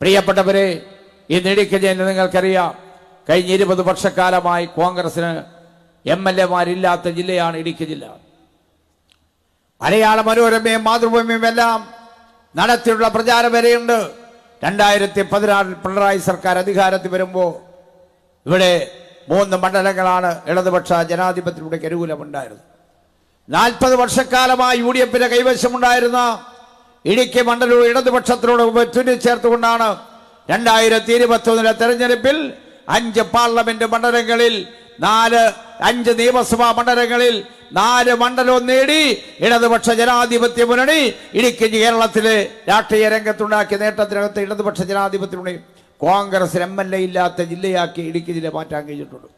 പ്രിയപ്പെട്ടവരെ ഈ നെടിക്കജയിൽ നിങ്ങൾക്കറിയാം. കഴിഞ്ഞ ഇരുപത് വർഷക്കാലമായി കോൺഗ്രസിന് എം എൽ എമാരില്ലാത്ത ജില്ലയാണ് ഇടുക്കി ജില്ല. മലയാള മനോരമയും മാതൃഭൂമിയും എല്ലാം നടത്തിയുള്ള പ്രചാരം വരെയുണ്ട്. രണ്ടായിരത്തി പതിനാറിൽ പിണറായി സർക്കാർ അധികാരത്തിൽ വരുമ്പോൾ ഇവിടെ മൂന്ന് മണ്ഡലങ്ങളാണ് ഇടതുപക്ഷ ജനാധിപത്യത്തിലൂടെ അനുകൂലമുണ്ടായിരുന്നത്. നാൽപ്പത് വർഷക്കാലമായി യു ഡി എഫിന്റെ കൈവശമുണ്ടായിരുന്ന ഇടുക്കി മണ്ഡലവും ഇടതുപക്ഷത്തിനോട് തുന്നിച്ചേർത്തുകൊണ്ടാണ് രണ്ടായിരത്തി ഇരുപത്തി ഒന്നിലെ തെരഞ്ഞെടുപ്പിൽ അഞ്ച് പാർലമെന്റ് മണ്ഡലങ്ങളിൽ നാല് അഞ്ച് നിയമസഭാ മണ്ഡലങ്ങളിൽ നാല് മണ്ഡലവും നേടി ഇടതുപക്ഷ ജനാധിപത്യ മുന്നണി ഇടുക്കി കേരളത്തിലെ രാഷ്ട്രീയ രംഗത്തുണ്ടാക്കിയ നേട്ടത്തിനകത്ത് ഇടതുപക്ഷ ജനാധിപത്യ മുന്നണി കോൺഗ്രസ് എം എൽ എ ഇല്ലാത്ത ജില്ലയാക്കി ഇടുക്കി ജില്ല മാറ്റാൻ കഴിഞ്ഞിട്ടുണ്ട്.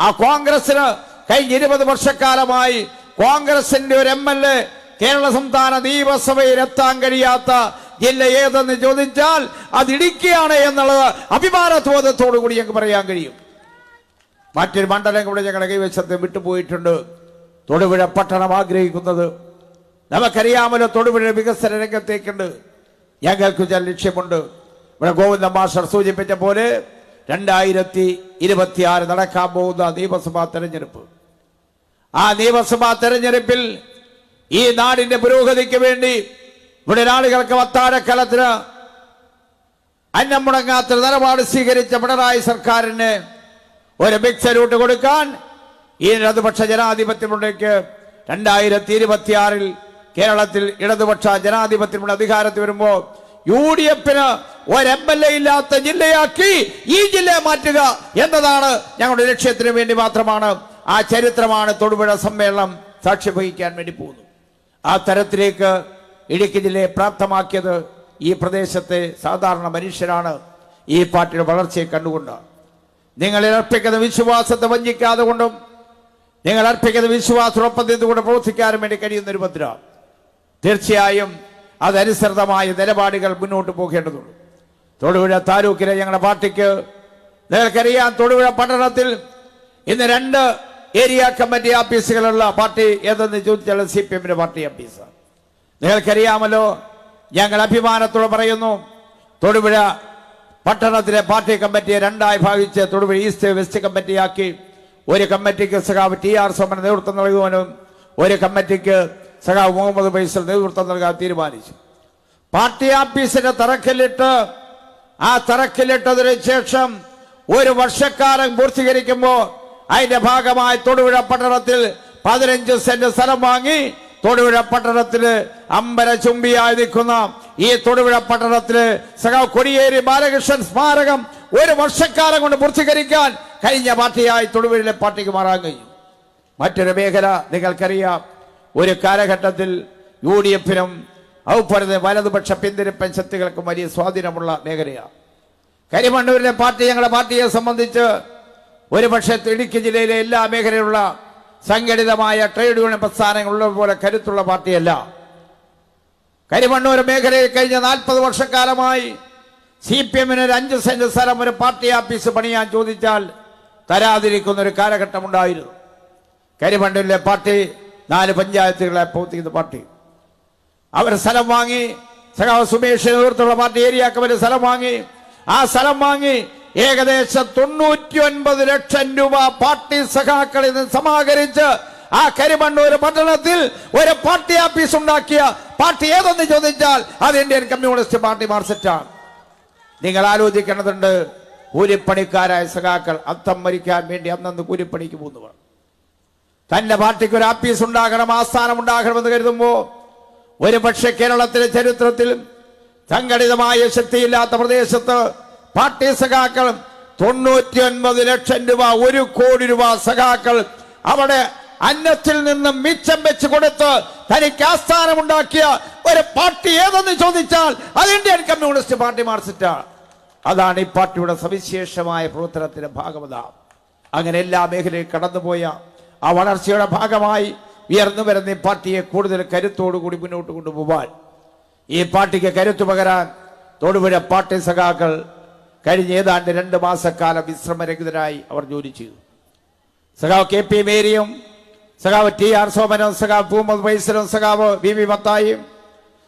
ആ കോൺഗ്രസിന് കഴിഞ്ഞ ഇരുപത് വർഷക്കാലമായി കോൺഗ്രസിന്റെ ഒരു എം എൽ എ കേരള സംസ്ഥാന നിയമസഭയിൽ എത്താൻ കഴിയാത്ത ജില്ല ഏതെന്ന് ചോദിച്ചാൽ അത് ഇടുക്കിയാണ് എന്നുള്ളത് അഭിമാനബോധത്തോടു കൂടി ഞങ്ങൾക്ക് പറയാൻ കഴിയും. മറ്റൊരു മണ്ഡലം കൂടെ ഞങ്ങളുടെ കൈവശത്ത് വിട്ടുപോയിട്ടുണ്ട്. തൊടുപുഴ പട്ടണം ആഗ്രഹിക്കുന്നത്. നമുക്കറിയാമല്ലോ തൊടുപുഴ വികസന രംഗത്തേക്കുണ്ട്. ഞങ്ങൾക്ക് ചില ലക്ഷ്യമുണ്ട്. ഇവിടെ ഗോവിന്ദ മാസ്റ്റർ സൂചിപ്പിച്ച പോലെ രണ്ടായിരത്തി ഇരുപത്തിയാറ് നടക്കാൻ പോകുന്ന നിയമസഭാ തെരഞ്ഞെടുപ്പ്. ആ നിയമസഭാ തെരഞ്ഞെടുപ്പിൽ ഈ നാടിന്റെ പുരോഗതിക്ക് വേണ്ടി ഇവിടെ ആളുകൾക്ക് വത്താഴക്കലത്തിന് അന്നം മുടങ്ങാത്ത നിലപാട് സ്വീകരിച്ച പിണറായി സർക്കാരിന് ഒരു ബിഗ് സല്യൂട്ട് കൊടുക്കാൻ ഈ ഇടതുപക്ഷ ജനാധിപത്യമുണ്ടേക്ക് രണ്ടായിരത്തി ഇരുപത്തിയാറിൽ കേരളത്തിൽ ഇടതുപക്ഷ ജനാധിപത്യമുള്ള അധികാരത്തിൽ വരുമ്പോൾ യു ഡി എഫിന് ഒരു എം എൽ എ ഇല്ലാത്ത ജില്ലയാക്കി ഈ ജില്ലയെ മാറ്റുക എന്നതാണ് ഞങ്ങളുടെ ലക്ഷ്യത്തിന് വേണ്ടി മാത്രമാണ് ആ ചരിത്രമാണ് തൊടുപുഴ സമ്മേളനം സാക്ഷ്യം വഹിക്കാൻ വേണ്ടി പോകുന്നത്. ആ തരത്തിലേക്ക് ഇടുക്കി ജില്ലയെ പ്രാപ്തമാക്കിയത് ഈ പ്രദേശത്തെ സാധാരണ മനുഷ്യരാണ്. ഈ പാർട്ടിയുടെ വളർച്ചയെ കണ്ടുകൊണ്ട്. നിങ്ങൾ അർപ്പിക്കുന്ന വിശ്വാസത്തെ വഞ്ചിക്കാതെ കൊണ്ടും നിങ്ങൾ അർപ്പിക്കുന്ന വിശ്വാസത്തോടൊപ്പം നിന്നുകൊണ്ട് പ്രവർത്തിക്കാനും വേണ്ടി കഴിയുന്ന ഒരു ഭദ്ര തീർച്ചയായും അതനുസൃതമായ നിലപാടുകൾ മുന്നോട്ട് പോകേണ്ടതുണ്ട്. തൊടുപുഴ താലൂക്കിലെ ഞങ്ങളുടെ പാർട്ടിക്ക് നിങ്ങൾക്കറിയാം തൊടുപുഴ പട്ടണത്തിൽ ഇന്ന് രണ്ട് ഏരിയ കമ്മിറ്റി ഓഫീസുകളുള്ള പാർട്ടി ഏതെന്ന് ചോദിച്ചാൽ സി പി എമ്മിന്റെ പാർട്ടി ഓഫീസ്. നിങ്ങൾക്കറിയാമല്ലോ ഞങ്ങൾ അഭിമാനത്തോടെ പറയുന്നു തൊടുപുഴ പട്ടണത്തിലെ പാർട്ടി കമ്മിറ്റിയെ രണ്ടായി ഭാവിച്ച് തൊടുപുഴ ഈസ്റ്റ് വെസ്റ്റ് കമ്മിറ്റിയാക്കി. ഒരു കമ്മിറ്റിക്ക് സഖാവ് ടി ആർ സോമൻ നേതൃത്വം നൽകുവാനും ഒരു കമ്മിറ്റിക്ക് സഖാവ് മുഹമ്മദ് ഫൈസൽ നേതൃത്വം നൽകാൻ തീരുമാനിച്ചു. പാർട്ടി ഓഫീസിന്റെ തറക്കല്ലിട്ട് ആ തറക്കല്ലിട്ടതിന് ശേഷം ഒരു വർഷക്കാലം പൂർത്തീകരിക്കുമ്പോൾ അതിന്റെ ഭാഗമായി തൊടുപുഴ പട്ടണത്തിൽ പതിനഞ്ച് സെന്റ് സ്ഥലം വാങ്ങി തൊടുപുഴ പട്ടണത്തിൽ അമ്പര ചുംബിയായി നിൽക്കുന്ന ഈ തൊടുപുഴ പട്ടണത്തിൽ സഖാവ് കൊടിയേരി ബാലകൃഷ്ണൻ സ്മാരകം ഒരു വർഷക്കാലം കൊണ്ട് പൂർത്തീകരിക്കാൻ കഴിഞ്ഞ പാർട്ടിയായി തൊടുപുഴയിലെ പാർട്ടിക്ക് മാറാൻ കഴിഞ്ഞു മറ്റൊരു മേഖല നിങ്ങൾക്കറിയാം. ഒരു കാലഘട്ടത്തിൽ യു ഡി എഫിനും അതുപോലെ വലതുപക്ഷ പിന്തിരിപ്പൻ ശക്തികൾക്കും വലിയ സ്വാധീനമുള്ള മേഖലയാണ്. കരിമണ്ണൂരിലെ പാർട്ടി ഞങ്ങളുടെ പാർട്ടിയെ സംബന്ധിച്ച് ഒരു പക്ഷേ ഇടുക്കി ജില്ലയിലെ എല്ലാ മേഖലയിലുള്ള സംഘടിതമായ ട്രേഡ് യൂണിയൻ പ്രസ്ഥാനങ്ങളുള്ളത് പോലെ കരുത്തുള്ള പാർട്ടിയല്ല. കരിമണ്ണൂർ മേഖലയിൽ കഴിഞ്ഞ നാൽപ്പത് വർഷക്കാലമായി സി പി എമ്മിന് ഒരു അഞ്ച് സെന്റ് സ്ഥലം ഒരു പാർട്ടി ഓഫീസ് പണിയാൻ ചോദിച്ചാൽ തരാതിരിക്കുന്ന ഒരു കാലഘട്ടം ഉണ്ടായിരുന്നു. കരിമണ്ണൂരിലെ പാർട്ടി നാല് പഞ്ചായത്തുകളെ പ്രവർത്തിക്കുന്ന പാർട്ടി. അവർ സ്ഥലം വാങ്ങി സഖാവ് സുമേഷ് നേതൃത്വമുള്ള പാർട്ടി ഏരിയ സ്ഥലം വാങ്ങി ആ സ്ഥലം വാങ്ങി ഏകദേശം തൊണ്ണൂറ്റി ഒൻപത് ലക്ഷം രൂപ പാർട്ടി സഖാക്കളിൽ നിന്ന് സമാഹരിച്ച് ആ കരിമണ്ണൂർ പട്ടണത്തിൽ ഒരു പാർട്ടി ഓഫീസ് ഉണ്ടാക്കിയ പാർട്ടി ഏതെന്ന് ചോദിച്ചാൽ അത് ഇന്ത്യൻ കമ്മ്യൂണിസ്റ്റ് പാർട്ടി മാർസെറ്റാണ്. നിങ്ങൾ ആലോചിക്കേണ്ടതുണ്ട് കൂലിപ്പണിക്കാരായ സഖാക്കൾ അത്തം മരിക്കാൻ വേണ്ടി അന്നന്ന് കൂലിപ്പണിക്ക് പോകുന്നവർ. തന്റെ പാർട്ടിക്ക് ഒരു ആഫീസ് ഉണ്ടാകണം ആസ്ഥാനം ഉണ്ടാകണമെന്ന് കരുതുമ്പോ ഒരു പക്ഷേ കേരളത്തിലെ ചരിത്രത്തിൽ സംഘടിതമായ ശക്തിയില്ലാത്ത പ്രദേശത്ത് പാർട്ടി സഖാക്കൾ തൊണ്ണൂറ്റി ഒൻപത് ലക്ഷം രൂപ ഒരു കോടി രൂപ സഖാക്കൾ അവിടെ അന്നത്തിൽ നിന്നും മിച്ചം വെച്ച് കൊടുത്ത് തനിക്ക് ആസ്ഥാനമുണ്ടാക്കിയ ഒരു പാർട്ടി ഏതെന്ന് ചോദിച്ചാൽ അത് ഇന്ത്യൻ കമ്മ്യൂണിസ്റ്റ് പാർട്ടി മാർസിറ്റാണ് അതാണ് ഈ പാർട്ടിയുടെ സവിശേഷമായ പ്രവർത്തനത്തിന്റെ ഭാഗമത. അങ്ങനെ എല്ലാ മേഖലയും കടന്നുപോയ ആ വളർച്ചയുടെ ഭാഗമായി ഉയർന്നു വരുന്ന ഈ പാർട്ടിയെ കൂടുതൽ കരുത്തോടുകൂടി മുന്നോട്ട് കൊണ്ടുപോകാൻ ഈ പാർട്ടിക്ക് കരുത്തു പകരാൻ തൊടുപുഴ പാർട്ടി സഖാക്കൾ കഴിഞ്ഞ ഏതാണ്ട് രണ്ട് മാസക്കാലം വിശ്രമരഹിതരായി അവർ ജോലി ചെയ്തു. സഖാവ് കെ പി മേരിയും സഖാവ് ടി ആർ സോമനും സഖാവ് പൂമത് വൈസലും സഖാവ് വി വി മത്തായും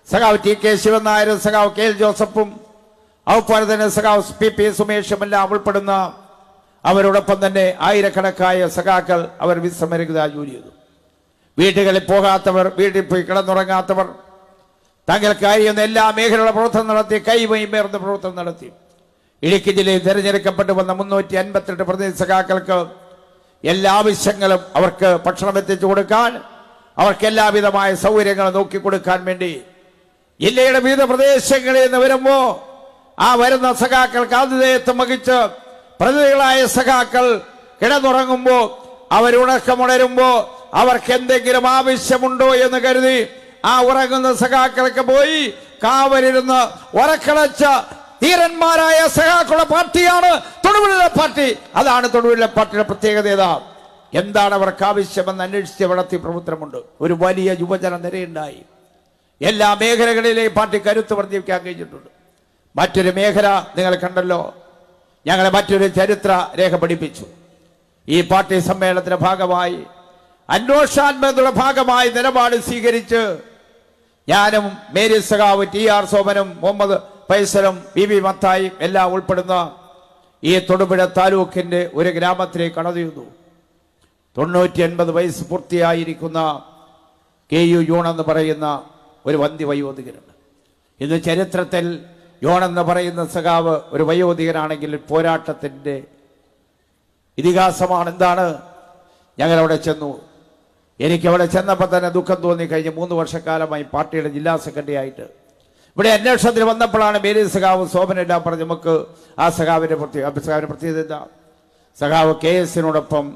സഖാവ് ടി കെ ശിവൻ നായരും സഖാവ് കെ എൽ ജോസഫും അതുപോലെ തന്നെ സഖാവ് പി പി സുമേഷും എല്ലാം ഉൾപ്പെടുന്ന അവരോടൊപ്പം തന്നെ ആയിരക്കണക്കായ സഖാക്കൾ അവർ വിശ്രമരഹിത ജോലി ചെയ്തു. വീടുകളിൽ പോകാത്തവർ വീട്ടിൽ പോയി കിടന്നുറങ്ങാത്തവർ തങ്ങൾക്കായി കഴിയുന്ന എല്ലാ മേഖലയുള്ള പ്രവർത്തനം നടത്തി കൈവൈമേർന്ന പ്രവർത്തനം നടത്തി. ഇടുക്കി ജില്ലയിൽ തെരഞ്ഞെടുക്കപ്പെട്ടു വന്ന മുന്നൂറ്റി അൻപത്തെട്ട് പ്രതിനിധി സഖാക്കൾക്ക് എല്ലാ ആവശ്യങ്ങളും അവർക്ക് ഭക്ഷണം എത്തിച്ചു കൊടുക്കാൻ അവർക്ക് എല്ലാവിധമായ സൗകര്യങ്ങളും നോക്കി കൊടുക്കാൻ വേണ്ടി ജില്ലയുടെ വിവിധ പ്രദേശങ്ങളിൽ നിന്ന് വരുമ്പോ ആ വരുന്ന സഖാക്കൾക്ക് ആതിഥേയത്വം വഹിച്ച് പ്രതിനിധികളായ സഖാക്കൾ കിടന്നുറങ്ങുമ്പോ അവരുണക്കമുണരുമ്പോ അവർക്ക് എന്തെങ്കിലും ആവശ്യമുണ്ടോ എന്ന് കരുതി ആ ഉറങ്ങുന്ന സഖാക്കൾക്ക് പോയി കാവലിരുന്ന് ഉറക്കളച്ച ധീരന്മാരായ സഹാക്കുള്ള പാർട്ടിയാണ് തൊടുപുഴ പാർട്ടി. അതാണ് തൊടുപുഴ പാർട്ടിയുടെ പ്രത്യേകത ഏതാ എന്താണ് അവർക്ക് ആവശ്യമെന്ന് അന്വേഷിച്ച് വളർത്തി പ്രവർത്തനമുണ്ട് ഒരു വലിയ യുവജന നിരയുണ്ടായി. എല്ലാ മേഖലകളിലെയും പാർട്ടി കരുത്ത് വർദ്ധിപ്പിക്കാൻ കഴിഞ്ഞിട്ടുണ്ട്. മറ്റൊരു മേഖല നിങ്ങൾ കണ്ടല്ലോ. ഞങ്ങളെ മറ്റൊരു ചരിത്ര രേഖ പഠിപ്പിച്ചു. ഈ പാർട്ടി സമ്മേളനത്തിന്റെ ഭാഗമായി അന്വേഷാത്മകതയുടെ ഭാഗമായി നിലപാട് സ്വീകരിച്ച് ഞാനും മേരി സഖാവ് ടി ആർ സോമനും മുഹമ്മദ് ഫൈസലും വി വി മത്തായും എല്ലാം ഉൾപ്പെടുന്ന ഈ തൊടുപുഴ താലൂക്കിന്റെ ഒരു ഗ്രാമത്തിലേക്ക് കടന്നു തൊണ്ണൂറ്റി എൺപത് വയസ്സ് പൂർത്തിയായിരിക്കുന്ന കെ യു യോൺ എന്ന് പറയുന്ന ഒരു വന്ധ്യ വയോധികനുണ്ട് ഇന്ന് ചരിത്രത്തിൽ യോൺ എന്ന് പറയുന്ന സഖാവ് ഒരു വയോധികനാണെങ്കിൽ പോരാട്ടത്തിന്റെ ഇതിഹാസമാണ് എന്താണ്? ഞങ്ങളവിടെ ചെന്നു. എനിക്ക് അവിടെ ചെന്നപ്പോൾ തന്നെ ദുഃഖം തോന്നി. കഴിഞ്ഞ് മൂന്ന് വർഷക്കാലമായി പാർട്ടിയുടെ ജില്ലാ സെക്രട്ടറി ആയിട്ട് ഇവിടെ അന്വേഷണത്തിന് വന്നപ്പോഴാണ് മേരി സഖാവ് സോമനെല്ലാം പറഞ്ഞ് നമുക്ക് ആ സഖാവിന്റെ പ്രത്യേക സഖാവിന്റെ പ്രത്യേകത സഖാവ് കെ എസിനോടൊപ്പം.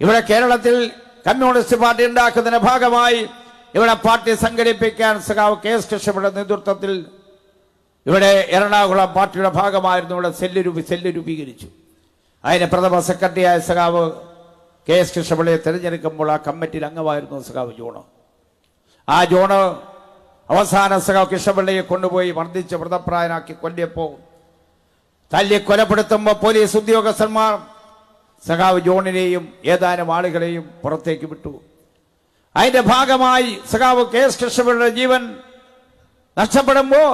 ഇവിടെ കേരളത്തിൽ കമ്മ്യൂണിസ്റ്റ് പാർട്ടി ഉണ്ടാക്കുന്നതിന് ഭാഗമായി ഇവിടെ പാർട്ടി സംഘടിപ്പിക്കാൻ സഖാവ് കെ എസ് കൃഷ്ണയുടെ നേതൃത്വത്തിൽ ഇവിടെ എറണാകുളം പാർട്ടിയുടെ ഭാഗമായിരുന്നു. ഇവിടെ സെല്ല് രൂപി സെല്ല് രൂപീകരിച്ചു. അതിന് പ്രഥമ സെക്രട്ടറിയായ സഖാവ് കെ എസ് കൃഷ്ണപിള്ളയെ തിരഞ്ഞെടുക്കുമ്പോൾ ആ കമ്മിറ്റിയിൽ അംഗമായിരുന്നു സഖാവ് ജോണ്. ആ ജോണ് അവസാന സഖാവ് കിഷപിള്ളയെ കൊണ്ടുപോയി മർദ്ദിച്ച് വ്രതപ്രായനാക്കി കൊല്ലിയപ്പോ തല്ലി കൊലപ്പെടുത്തുമ്പോൾ പോലീസ് ഉദ്യോഗസ്ഥന്മാർ സഖാവ് ജോണിനെയും ഏതാനും ആളുകളെയും പുറത്തേക്ക് വിട്ടു. അതിന്റെ ഭാഗമായി സഖാവ് കെ എസ് കൃഷ്ണപിള്ളയുടെ ജീവൻ നഷ്ടപ്പെടുമ്പോൾ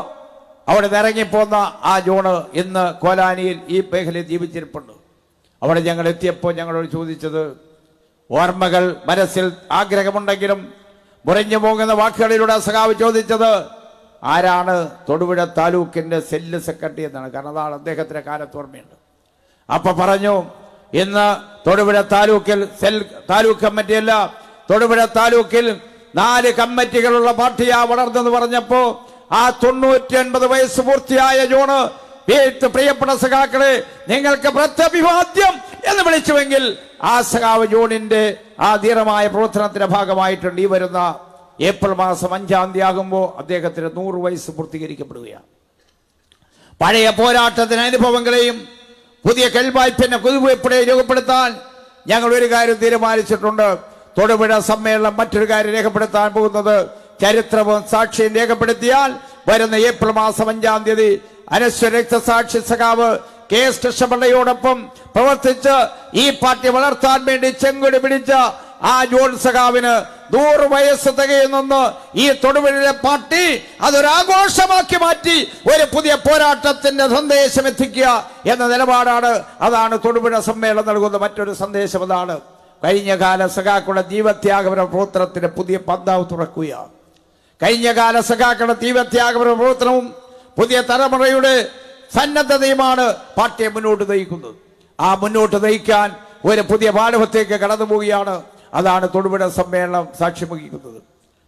അവിടെ ഇറങ്ങിപ്പോന്ന ആ ജോണ് ഇന്ന് കോലാനിയിൽ ഈ മേഖലയിൽ ജീവിച്ചിരിപ്പുണ്ട്. അവിടെ ഞങ്ങൾ എത്തിയപ്പോൾ ഞങ്ങളോട് ചോദിച്ചത് ഓർമ്മകൾ മനസ്സിൽ ആഗ്രഹമുണ്ടെങ്കിലും മുറിഞ്ഞു പോകുന്ന വാക്കുകളിലൂടെ സഖാവ് ചോദിച്ചത് ആരാണ് തൊടുപുഴ താലൂക്കിന്റെ സെല്ല് സെക്രട്ടറി എന്നാണ്. കാരണം അതാണ് അദ്ദേഹത്തിന്റെ കാലത്ത് ഓർമ്മയുണ്ട്. അപ്പോൾ പറഞ്ഞു ഇന്ന് തൊടുപുഴ താലൂക്കിൽ സെൽ താലൂക്ക് കമ്മിറ്റിയല്ല തൊടുപുഴ താലൂക്കിൽ നാല് കമ്മിറ്റികളുള്ള പാർട്ടിയാ വളർന്നെന്ന് പറഞ്ഞപ്പോൾ ആ തൊണ്ണൂറ്റി ഒൻപത് വയസ്സ് പൂർത്തിയായ ജോണ് പ്രിയപ്പെട്ട സഖാക്കളെ നിങ്ങൾക്ക് പ്രത്യഭിവാദ്യം എന്ന് വിളിച്ചുവെങ്കിൽ ആ സഖാവ് ജോണിന്റെ ആ ധീരമായ പ്രവർത്തനത്തിന്റെ ഭാഗമായിട്ടുണ്ട്. ഈ വരുന്ന ഏപ്രിൽ മാസം അഞ്ചാം തീയതി ആകുമ്പോൾ അദ്ദേഹത്തിന് നൂറ് വയസ്സ് പൂർത്തീകരിക്കപ്പെടുകയാണ്. പഴയ പോരാട്ടത്തിന് അനുഭവങ്ങളെയും പുതിയ കൽവായ്പിന്റെ കുതിവെപ്പിടെ രൂപപ്പെടുത്താൻ ഞങ്ങൾ ഒരു കാര്യം തീരുമാനിച്ചിട്ടുണ്ട്. തൊടുപുഴ സമ്മേളനം മറ്റൊരു കാര്യം രേഖപ്പെടുത്താൻ പോകുന്നത് ചരിത്രവും സാക്ഷിയും രേഖപ്പെടുത്തിയാൽ വരുന്ന ഏപ്രിൽ മാസം അഞ്ചാം തീയതി അനശ്വര രക്തസാക്ഷി സഖാവ് കെ എസ് കൃഷ്ണപിള്ളയോടൊപ്പം പ്രവർത്തിച്ച് ഈ പാർട്ടി വളർത്താൻ വേണ്ടി ചെങ്കൊടി പിടിച്ച ആ ജോൺ സഖാവിന് നൂറ് വയസ്സ് തികയുന്നെന്ന് ഈ തൊടുപുഴയിലെ പാർട്ടി അതൊരാഘോഷമാക്കി മാറ്റി ഒരു പുതിയ പോരാട്ടത്തിന്റെ സന്ദേശം എത്തിക്കുക എന്ന നിലപാടാണ്. അതാണ് തൊടുപുഴ സമ്മേളനം നൽകുന്ന മറ്റൊരു സന്ദേശം അതാണ്. കഴിഞ്ഞകാല സഖാക്കളുടെ ജീവത്യാഗപര പ്രവർത്തനത്തിന് പുതിയ പന്താവ് തുറക്കുക കഴിഞ്ഞകാല സഖാക്കളുടെ ജീവത്യാഗപര പ്രവർത്തനവും പുതിയ തലമുറയുടെ സന്നദ്ധതയുമാണ് പാർട്ടിയെ മുന്നോട്ട് നയിക്കുന്നത്. ആ മുന്നോട്ട് നയിക്കാൻ ഒരു പുതിയ പാഠവത്തേക്ക് കടന്നു പോവുകയാണ് അതാണ് തൊടുപുഴ സമ്മേളനം സാക്ഷ്യം വഹിക്കുന്നത്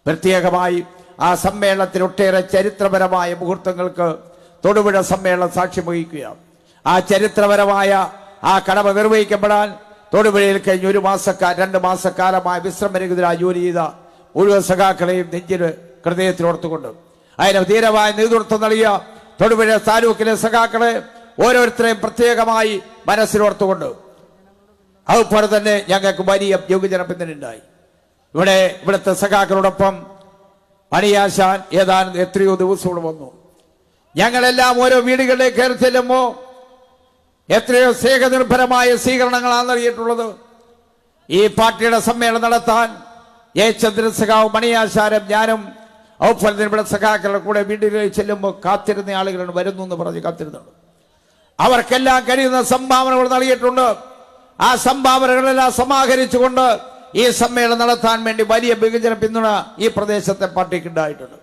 പ്രത്യേകമായി ആ സമ്മേളനത്തിൽ ഒട്ടേറെ ചരിത്രപരമായ മുഹൂർത്തങ്ങൾക്ക് തൊടുപുഴ സമ്മേളനം സാക്ഷ്യം വഹിക്കുകയാണ് ആ ചരിത്രപരമായ ആ കടമ നിർവഹിക്കപ്പെടാൻ തൊടുപുഴയിൽ കഴിഞ്ഞ ഒരു മാസക്കാല രണ്ട് മാസക്കാലമായി വിശ്രമരഹിതരായി ജോലി ചെയ്ത മുഴുവൻ സഖാക്കളെയും നെഞ്ചിന് ഹൃദയത്തിലോർത്തുകൊണ്ട് അതിന് ധീരമായ നേതൃത്വം നൽകിയ തൊടുപുഴ താലൂക്കിലെ സഖാക്കളെ ഓരോരുത്തരെയും പ്രത്യേകമായി മനസ്സിലോർത്തുകൊണ്ട് അതുപോലെ തന്നെ ഞങ്ങൾക്ക് വലിയ യോഗ്യജന പിന്തുണയുണ്ടായി ഇവിടെ ഇവിടുത്തെ സഖാക്കളോടൊപ്പം മണിയാശാൻ ഏതാനും എത്രയോ ദിവസങ്ങൾ വന്നു. ഞങ്ങളെല്ലാം ഓരോ വീടുകളിലേക്ക് കയറി ചെല്ലുമ്പോൾ എത്രയോ സ്നേഹനിർഭരമായ സ്വീകരണങ്ങളാണ് നൽകിയിട്ടുള്ളത്. ഈ പാർട്ടിയുടെ സമ്മേളനം നടത്താൻ ജയചന്ദ്രൻ സഖാവ് മണിയാശാരം ഞാനും ഔഫലത്തിന് ഇവിടെ സഖാക്കളുടെ കൂടെ വീടുകളിൽ ചെല്ലുമ്പോൾ കാത്തിരുന്ന ആളുകളാണ് വരുന്നു എന്ന് പറഞ്ഞ് കാത്തിരുന്നുണ്ട്. അവർക്കെല്ലാം കഴിയുന്ന സംഭാവനകൾ നൽകിയിട്ടുണ്ട്. ആ സംഭാവനകളെല്ലാം സമാഹരിച്ചുകൊണ്ട് ഈ സമ്മേളനം നടത്താൻ വേണ്ടി വലിയ ബഹുജന പിന്തുണ ഈ പ്രദേശത്തെ പാർട്ടിക്ക് ഉണ്ടായിട്ടുണ്ട്.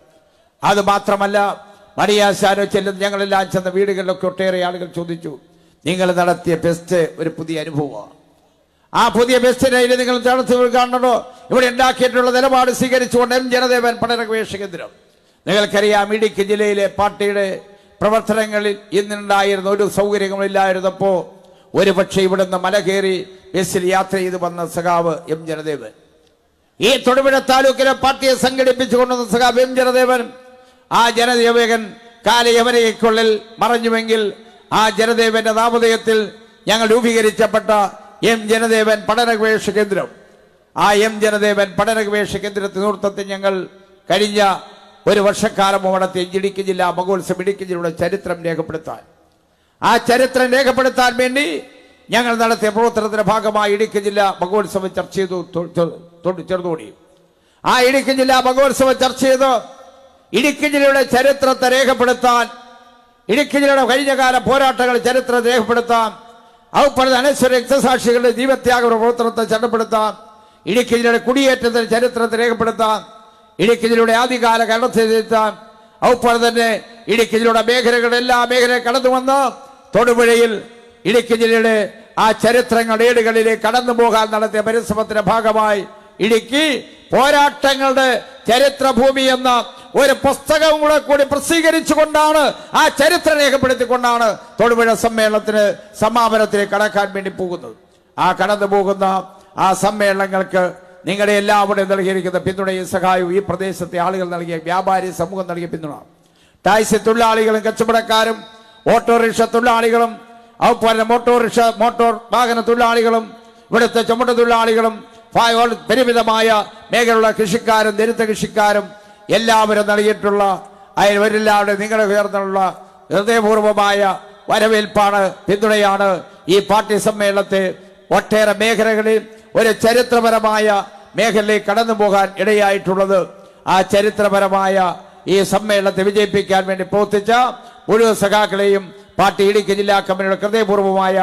അത് മാത്രമല്ല മണിയാശാനോ ചെല്ലുന്ന ഞങ്ങളെല്ലാം ചെന്ന വീടുകളിലൊക്കെ ഒട്ടേറെ ആളുകൾ ചോദിച്ചു നിങ്ങൾ നടത്തിയ ബെസ്റ്റ് ഒരു പുതിയ അനുഭവമാണ് ആ പുതിയ ബെസ്റ്റിനെ ഇനി നിങ്ങൾ നടത്തി കാണണോ ഇവിടെ ഉണ്ടാക്കിയിട്ടുള്ള നിലപാട് സ്വീകരിച്ചുകൊണ്ട് എം ജനദേവൻ പഠനഗവേഷ കേന്ദ്രം. നിങ്ങൾക്കറിയാം ഇടുക്കി ജില്ലയിലെ പാർട്ടിയുടെ പ്രവർത്തനങ്ങളിൽ ഇന്നുണ്ടായിരുന്ന ഒരു സൗകര്യങ്ങളില്ലായിരുന്നപ്പോ ഒരു പക്ഷേ ഇവിടുന്ന് മല കയറി ബസ്സിൽ യാത്ര ചെയ്ത് വന്ന സഖാവ് എം ജനദേവൻ. ഈ തൊടുപുഴ താലൂക്കിലെ പാർട്ടിയെ സംഘടിപ്പിച്ചു കൊണ്ടുവന്ന സഖാവ് എം ജനദേവൻ ആ ജനദേവകൻ കാലയവനയ്ക്കുള്ളിൽ മറഞ്ഞുവെങ്കിൽ ആ ജനദേവന്റെ നാമധേയത്തിൽ ഞങ്ങൾ രൂപീകരിച്ചപ്പെട്ട എം ജനദേവൻ പഠനഗവേഷ കേന്ദ്രം. ആ എം ജനദേവൻ പഠന പഠനഗവേഷ കേന്ദ്രത്തിന്റെ നേതൃത്വത്തിൽ ഞങ്ങൾ കഴിഞ്ഞ ഒരു വർഷക്കാലം നടത്തിയ ഇടുക്കി ജില്ലാ മഹോത്സവം ഇടുക്കി ജില്ലയുടെ ചരിത്രം രേഖപ്പെടുത്താൻ. ആ ചരിത്രം രേഖപ്പെടുത്താൻ വേണ്ടി ഞങ്ങൾ നടത്തിയ പ്രവർത്തനത്തിന്റെ ഭാഗമായി ഇടുക്കി ജില്ല മഹോത്സവം ചർച്ച ചെയ്തു ചെറുതോടി ആ ഇടുക്കി ജില്ല മഹോത്സവം ചർച്ച ചെയ്ത് ഇടുക്കി ജില്ലയുടെ ചരിത്രത്തെ രേഖപ്പെടുത്താൻ ഇടുക്കി ജില്ലയുടെ കഴിഞ്ഞകാല പോരാട്ടങ്ങൾ ചരിത്രം രേഖപ്പെടുത്താം ഔപ്പണ അനശ്വര രക്തസാക്ഷികളുടെ ജീവത്യാഗ പ്രവർത്തനത്തെ ചട്ടപ്പെടുത്താം ഇടുക്കി ജില്ലയുടെ കുടിയേറ്റത്തിന്റെ ചരിത്രത്തെ രേഖപ്പെടുത്താം. ഇടുക്കി ജില്ലയുടെ ആദ്യകാല കടത്തിരുത്താം അതുപോലെ തന്നെ ഇടുക്കി ജില്ലയുടെ മേഖലകളുടെ എല്ലാ മേഖലയും കടന്നു വന്ന് തൊടുപുഴയിൽ ഇടുക്കി ജില്ലയുടെ ആ ചരിത്രങ്ങളുടെ ഏടുകളിലെ കടന്നു പോകാൻ നടത്തിയ പരിശ്രമത്തിന്റെ ഭാഗമായി ഇടുക്കി പോരാട്ടങ്ങളുടെ ചരിത്രഭൂമി എന്ന ഒരു പുസ്തകവും കൂടെ കൂടി പ്രസിദ്ധീകരിച്ചുകൊണ്ടാണ് ആ ചരിത്രം രേഖപ്പെടുത്തിക്കൊണ്ടാണ് തൊടുപുഴ സമ്മേളനത്തിന് സമാപനത്തിലേക്ക് കടക്കാൻ വേണ്ടി പോകുന്നത്. ആ കടന്നു പോകുന്ന ആ സമ്മേളനങ്ങൾക്ക് നിങ്ങളുടെ എല്ലാവരുടെയും നൽകിയിരിക്കുന്ന പിന്തുണയും സഹായവും ഈ പ്രദേശത്തെ ആളുകൾ നൽകിയ വ്യാപാരി സമൂഹം നൽകിയ പിന്തുണ. ടാക്സി തൊഴിലാളികളും കച്ചവടക്കാരും ഓട്ടോറിക്ഷ തൊഴിലാളികളും അതുപോലെ മോട്ടോറിക്ഷ മോട്ടോർ വാഹന തൊഴിലാളികളും ഇവിടുത്തെ ചുമട്ട തൊഴിലാളികളും പരിമിതമായ മേഖലയുള്ള കൃഷിക്കാരും ദരിദ്ര കൃഷിക്കാരും എല്ലാവരും നൽകിയിട്ടുള്ള അയൽവരെല്ലാവരുടെ നിങ്ങളുടെ ഉയർന്നുള്ള ഹൃദയപൂർവമായ വരവേൽപ്പാണ് പിന്തുണയാണ് ഈ പാർട്ടി സമ്മേളനത്തെ ഒട്ടേറെ മേഖലകളിൽ ഒരു ചരിത്രപരമായ മേഖലയിൽ കടന്നു പോകാൻ ഇടയായിട്ടുള്ളത്. ആ ചരിത്രപരമായ ഈ സമ്മേളനത്തെ വിജയിപ്പിക്കാൻ വേണ്ടി പ്രവർത്തിച്ച മുഴുവൻ സഖാക്കളെയും പാർട്ടി ഇടുക്കി ജില്ലാ കമ്മിറ്റിയുടെ ഹൃദയപൂർവമായ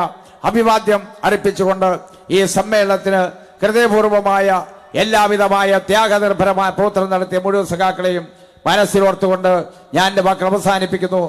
അഭിവാദ്യം അർപ്പിച്ചുകൊണ്ട് ഈ സമ്മേളനത്തിന് ഹൃദയപൂർവമായ എല്ലാവിധമായ ത്യാഗനിർഭരമായ പ്രവർത്തനം നടത്തിയ മുഴുവൻ സഖാക്കളെയും മനസ്സിലോർത്തുകൊണ്ട് ഞാൻ എന്റെ വാക്കുകൾ അവസാനിപ്പിക്കുന്നു.